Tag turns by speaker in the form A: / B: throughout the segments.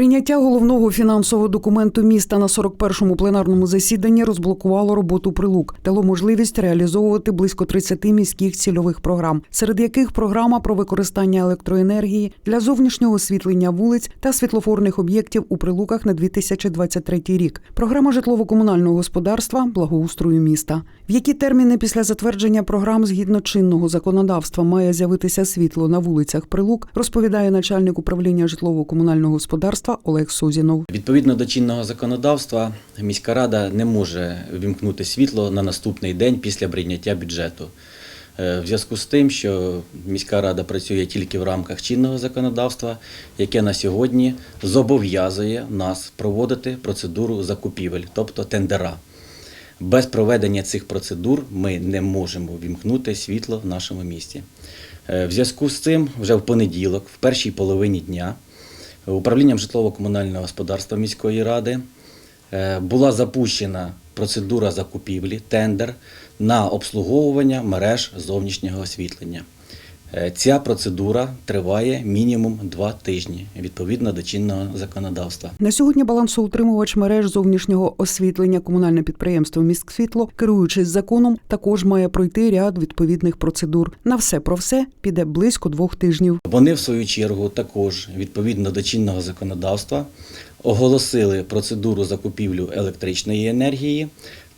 A: Прийняття головного фінансового документу міста на 41-му пленарному засіданні розблокувало роботу прилук, дало можливість реалізовувати близько 30 міських цільових програм, серед яких програма про використання електроенергії для зовнішнього освітлення вулиць та світлофорних об'єктів у прилуках на 2023 рік. Програма житлово-комунального господарства благоустрою міста. В які терміни після затвердження програм згідно чинного законодавства має з'явитися світло на вулицях прилук, розповідає начальник управління житлово-комунального господарства Олег Сузінов.
B: Відповідно до чинного законодавства, міська рада не може вімкнути світло на наступний день після прийняття бюджету. Е, В зв'язку з тим, що міська рада працює тільки в рамках чинного законодавства, яке на сьогодні зобов'язує нас проводити процедуру закупівель, тобто тендера. Без проведення цих процедур ми не можемо вімкнути світло в нашому місті. Е, В зв'язку з цим, вже в понеділок, в першій половині дня, управлінням житлово-комунального господарства міської ради е, була запущена процедура закупівлі, тендер на обслуговування мереж зовнішнього освітлення. Е, Ця процедура триває мінімум два тижні відповідно до чинного законодавства.
A: На сьогодні балансоутримувач мереж зовнішнього освітлення комунальне підприємство «Міськсвітло», керуючись законом, також має пройти ряд відповідних процедур. На все про все піде близько двох тижнів.
B: Вони, в свою чергу, також відповідно до чинного законодавства оголосили процедуру закупівлю електричної енергії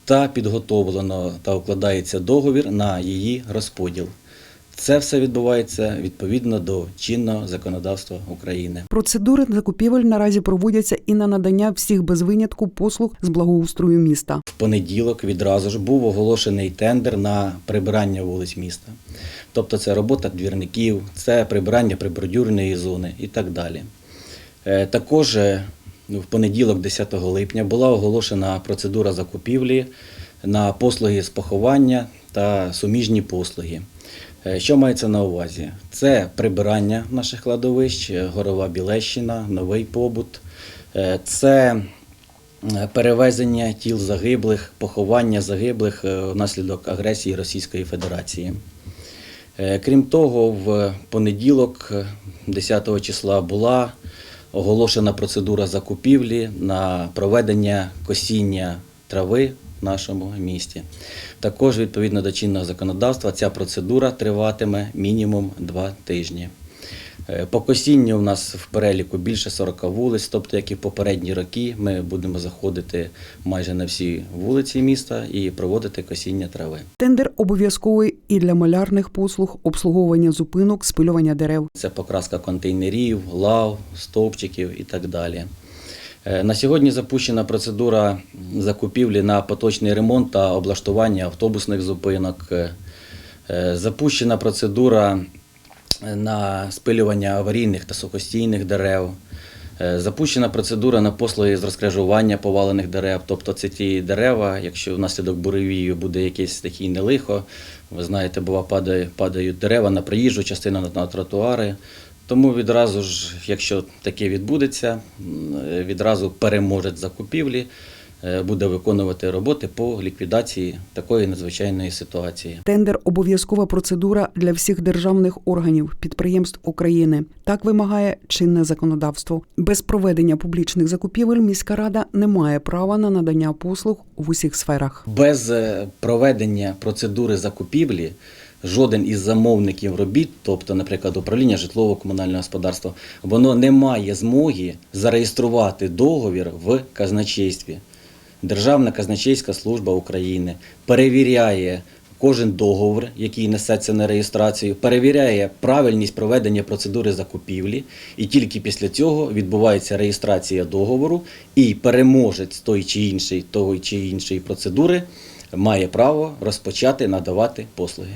B: та підготовлено та укладається договір на її розподіл. Це все відбувається відповідно до чинного законодавства України.
A: Процедури закупівель наразі проводяться і на надання всіх без винятку послуг з благоустрою міста.
B: В понеділок відразу ж був оголошений тендер на прибирання вулиць міста. Тобто це робота двірників, це прибирання прибордюрної зони і так далі. Е, Також е, в понеділок, 10 липня, була оголошена процедура закупівлі на послуги з поховання та суміжні послуги. Е, Що мається на увазі? Це прибирання наших кладовищ, е, Горова Білещина, Новий Побут, Е, це перевезення тіл загиблих, поховання загиблих внаслідок агресії Російської Федерації. Крім того, в понеділок, е, 10 числа, була оголошена процедура закупівлі на проведення косіння трави в нашому місті. Також відповідно до чинного законодавства ця процедура триватиме мінімум два тижні. Е, По косінню у нас в переліку більше 40 вулиць, тобто, як і в попередні роки, ми будемо заходити майже на всі вулиці міста і проводити косіння трави.
A: Тендер обов'язковий і для малярних послуг, обслуговування зупинок, спилювання дерев.
B: Це покраска контейнерів, лав, стовпчиків і так далі. Е, На сьогодні запущена процедура закупівлі на поточний ремонт та облаштування автобусних зупинок. Е, е, Запущена процедура на спилювання аварійних та сухостійних дерев. Запущена процедура на послуги з розкрежування повалених дерев. Тобто це ті дерева, якщо внаслідок буревію буде якесь стихійне лихо, ви знаєте, бува падають дерева на приїжджу частину на тротуари. Тому відразу ж, якщо таке відбудеться, відразу переможець закупівлі е, буде виконувати роботи по ліквідації такої надзвичайної ситуації.
A: Тендер обов'язкова процедура для всіх державних органів підприємств України. Так вимагає чинне законодавство. Без проведення публічних закупівель міська рада не має права на надання послуг в усіх сферах.
B: Без е, проведення процедури закупівлі жоден із замовників робіт, тобто, наприклад, управління житлово-комунального господарства, воно не має змоги зареєструвати договір в казначействі. Державна казначейська служба України перевіряє кожен договір, який несеться на реєстрацію, перевіряє правильність проведення процедури закупівлі, і тільки після цього відбувається реєстрація договору, і переможець той чи інший, того чи іншої процедури має право розпочати надавати послуги.